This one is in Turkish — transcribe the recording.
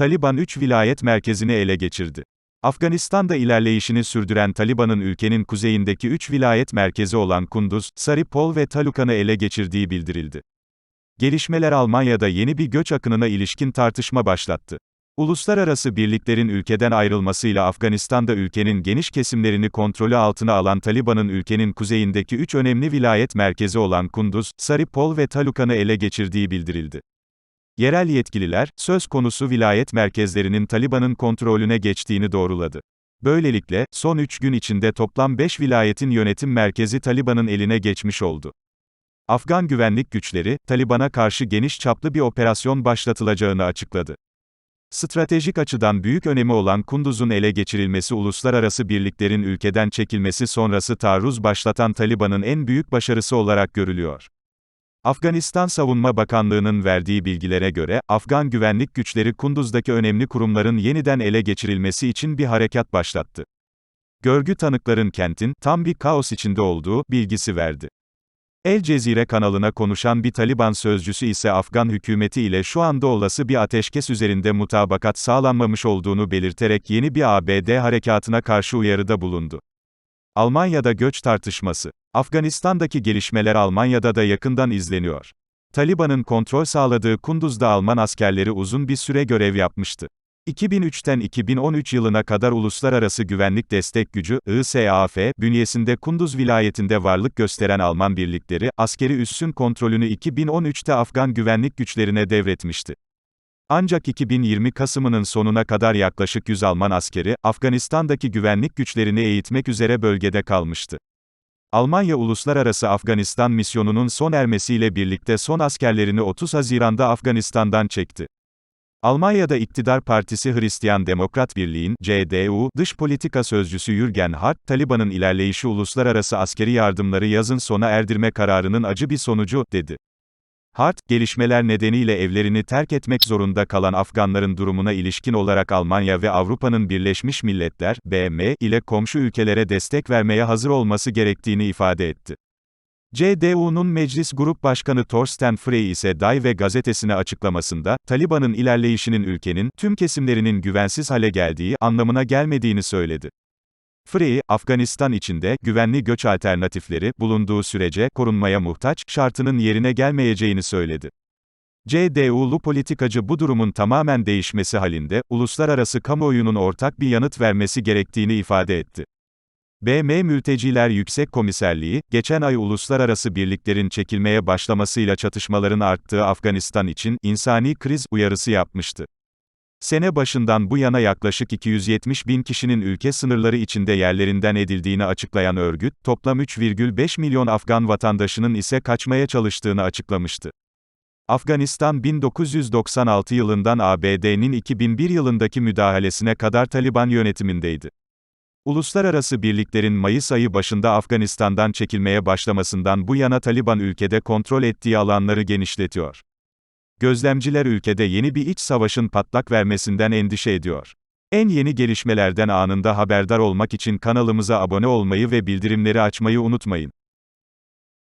Taliban 3 vilayet merkezini ele geçirdi. Afganistan'da ilerleyişini sürdüren Taliban'ın ülkenin kuzeyindeki 3 vilayet merkezi olan Kunduz, Saripol ve Talukan'ı ele geçirdiği bildirildi. Gelişmeler Almanya'da yeni bir göç akınına ilişkin tartışma başlattı. Uluslararası birliklerin ülkeden ayrılmasıyla Afganistan'da ülkenin geniş kesimlerini kontrolü altına alan Taliban'ın ülkenin kuzeyindeki üç önemli vilayet merkezi olan Kunduz, Saripol ve Talukan'ı ele geçirdiği bildirildi. Yerel yetkililer, söz konusu vilayet merkezlerinin Taliban'ın kontrolüne geçtiğini doğruladı. Böylelikle, son 3 gün içinde toplam 5 vilayetin yönetim merkezi Taliban'ın eline geçmiş oldu. Afgan güvenlik güçleri, Taliban'a karşı geniş çaplı bir operasyon başlatılacağını açıkladı. Stratejik açıdan büyük önemi olan Kunduz'un ele geçirilmesi uluslararası birliklerin ülkeden çekilmesi sonrası taarruz başlatan Taliban'ın en büyük başarısı olarak görülüyor. Afganistan Savunma Bakanlığı'nın verdiği bilgilere göre, Afgan güvenlik güçleri Kunduz'daki önemli kurumların yeniden ele geçirilmesi için bir harekat başlattı. Görgü tanıkların kentin, tam bir kaos içinde olduğu, bilgisi verdi. El Cezire kanalına konuşan bir Taliban sözcüsü ise Afgan hükümeti ile şu anda olası bir ateşkes üzerinde mutabakat sağlanmamış olduğunu belirterek yeni bir ABD harekatına karşı uyarıda bulundu. Almanya'da göç tartışması. Afganistan'daki gelişmeler Almanya'da da yakından izleniyor. Taliban'ın kontrol sağladığı Kunduz'da Alman askerleri uzun bir süre görev yapmıştı. 2003'ten 2013 yılına kadar Uluslararası Güvenlik Destek Gücü, ISAF, bünyesinde Kunduz vilayetinde varlık gösteren Alman birlikleri, askeri üssün kontrolünü 2013'te Afgan güvenlik güçlerine devretmişti. Ancak 2020 Kasım'ının sonuna kadar yaklaşık 100 Alman askeri, Afganistan'daki güvenlik güçlerini eğitmek üzere bölgede kalmıştı. Almanya Uluslararası Afganistan Misyonu'nun son ermesiyle birlikte son askerlerini 30 Haziran'da Afganistan'dan çekti. Almanya'da iktidar partisi Hristiyan Demokrat Birliği'nin, CDU, dış politika sözcüsü Jürgen Hart, Taliban'ın ilerleyişi uluslararası askeri yardımları yazın sona erdirme kararının acı bir sonucu, dedi. Hart, gelişmeler nedeniyle evlerini terk etmek zorunda kalan Afganların durumuna ilişkin olarak Almanya ve Avrupa'nın Birleşmiş Milletler, BM, ile komşu ülkelere destek vermeye hazır olması gerektiğini ifade etti. CDU'nun Meclis Grup Başkanı Thorsten Frey ise Day ve gazetesine açıklamasında, Taliban'ın ilerleyişinin ülkenin, tüm kesimlerinin güvensiz hale geldiği anlamına gelmediğini söyledi. Frey, Afganistan içinde, güvenli göç alternatifleri, bulunduğu sürece, korunmaya muhtaç, şartının yerine gelmeyeceğini söyledi. CDU'lu politikacı bu durumun tamamen değişmesi halinde, uluslararası kamuoyunun ortak bir yanıt vermesi gerektiğini ifade etti. BM Mülteciler Yüksek Komiserliği, geçen ay uluslararası birliklerin çekilmeye başlamasıyla çatışmaların arttığı Afganistan için, insani kriz, uyarısı yapmıştı. Sene başından bu yana yaklaşık 270 bin kişinin ülke sınırları içinde yerlerinden edildiğini açıklayan örgüt, toplam 3,5 milyon Afgan vatandaşının ise kaçmaya çalıştığını açıklamıştı. Afganistan 1996 yılından ABD'nin 2001 yılındaki müdahalesine kadar Taliban yönetimindeydi. Uluslararası birliklerin Mayıs ayı başında Afganistan'dan çekilmeye başlamasından bu yana Taliban ülkede kontrol ettiği alanları genişletiyor. Gözlemciler ülkede yeni bir iç savaşın patlak vermesinden endişe ediyor. En yeni gelişmelerden anında haberdar olmak için kanalımıza abone olmayı ve bildirimleri açmayı unutmayın.